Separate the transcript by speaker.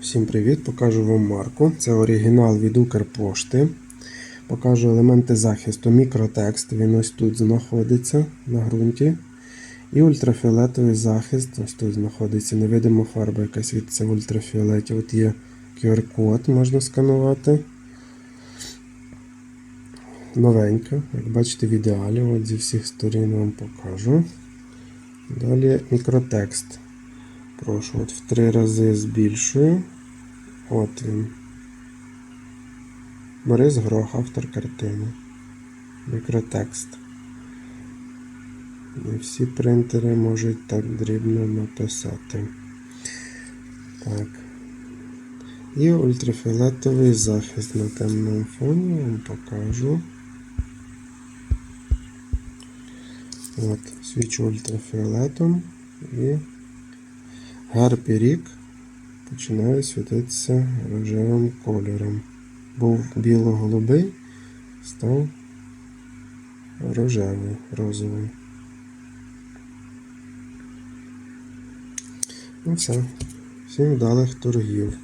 Speaker 1: Всім привіт! Покажу вам марку. Це оригінал від Укрпошти. Покажу елементи захисту. Мікротекст. Він ось тут знаходиться на ґрунті. І ультрафіолетовий захист. Ось тут знаходиться. Невидима фарба, яка світиться в ультрафіолеті. От є QR-код, можна сканувати. Новенька, як бачите, в ідеалі. От зі всіх сторін вам покажу. Далі мікротекст. Прошу, от в три рази збільшую. От він. Борис Грох, автор картини. Мікротекст. Не всі принтери можуть так дрібно написати. Так. І ультрафіолетовий захист на темному фоні вам покажу. От, свічу ультрафіолетом і Гарпі рік починає світитися рожевим кольором. Був біло-голубий, став рожевий, розовий. Ну все. Всім вдалих торгів.